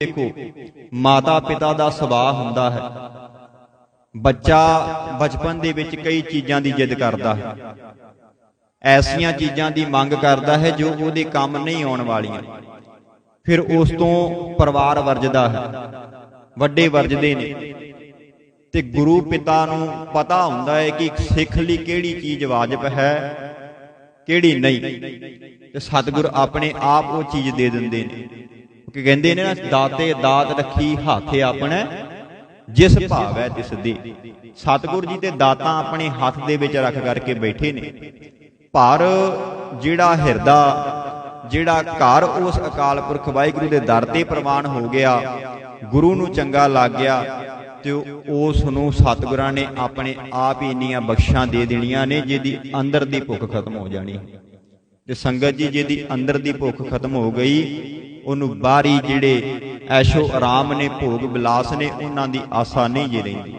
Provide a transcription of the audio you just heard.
ਦੇਖੋ ਮਾਤਾ ਪਿਤਾ ਦਾ ਸੁਭਾਅ ਹੁੰਦਾ ਹੈ। ਬੱਚਾ ਬਚਪਨ ਦੇ ਵਿੱਚ ਕਈ ਚੀਜ਼ਾਂ ਦੀ ਜਿੱਦ ਕਰਦਾ ਹੈ। ਐਸੀਆਂ ਚੀਜ਼ਾਂ ਦੀ ਮੰਗ ਕਰਦਾ ਹੈ ਜੋ ਉਹਦੇ ਕੰਮ ਨਹੀਂ ਆਉਣ ਵਾਲੀਆਂ। ਫਿਰ ਉਸ ਤੋਂ ਪਰਿਵਾਰ ਵਰਜਦਾ ਹੈ। ਵੱਡੇ ਵਰਜਦੇ ਨੇ। ਤੇ ਗੁਰੂ ਪਿਤਾ ਨੂੰ ਪਤਾ ਹੁੰਦਾ ਹੈ ਕਿ ਸਿੱਖ ਲਈ ਕਿਹੜੀ ਚੀਜ਼ ਵਾਜਬ ਹੈ, ਕਿਹੜੀ ਨਹੀਂ। ਤੇ ਸਤਿਗੁਰ ਆਪਣੇ ਆਪ ਉਹ ਚੀਜ਼ ਦੇ ਦਿੰਦੇ ਨੇ। ਕਿ ਕਹਿੰਦੇ ਨੇ ਨਾ, ਦਾਤੇ, ਦਾਤ ਰੱਖੀ ਹੱਥ ਆਪਣਾ, ਜਿਸ ਭਾਵੈ ਤਿਸ ਦੇ। ਸਤਿਗੁਰ ਜੀ ਤੇ ਦਾਤਾਂ ਆਪਣੇ ਹੱਥ ਦੇ ਵਿੱਚ ਰੱਖ ਕਰਕੇ ਬੈਠੇ ਨੇ। ਪਰ ਜਿਹੜਾ ਹਿਰਦਾ, ਜਿਹੜਾ ਘਰ, ਉਸ ਅਕਾਲ ਪੁਰਖ ਵਾਹਿਗੁਰੂ ਦੇ ਦਰ ਤੇ ਪ੍ਰਵਾਨ ਹੋ ਗਿਆ, ਗੁਰੂ ਨੂੰ ਚੰਗਾ ਲੱਗ ਗਿਆ, ਤੇ ਉਸ ਨੂੰ ਸਤਿਗੁਰਾਂ ਨੇ ਆਪਣੇ ਆਪ ਹੀ ਇੰਨੀਆਂ ਬਖਸ਼ਾਂ ਦੇ ਦੇਣੀਆਂ ਨੇ, ਜਿਹਦੀ ਅੰਦਰ ਦੀ ਭੁੱਖ ਖਤਮ ਹੋ ਜਾਣੀ। ਤੇ ਸੰਗਤ ਜੀ, ਜਿਹਦੀ ਅੰਦਰ ਦੀ ਭੁੱਖ ਖਤਮ ਹੋ ਗਈ ਉਹਨੂੰ ਬਾਹਰੀ ਜਿਹੜੇ ਐਸ਼ੋ ਆਰਾਮ ਨੇ, ਭੋਗ ਵਿਲਾਸ ਨੇ, ਉਹਨਾਂ ਦੀ ਆਸਾ ਨਹੀਂ ਜੇ ਰਹਿੰਦੀ।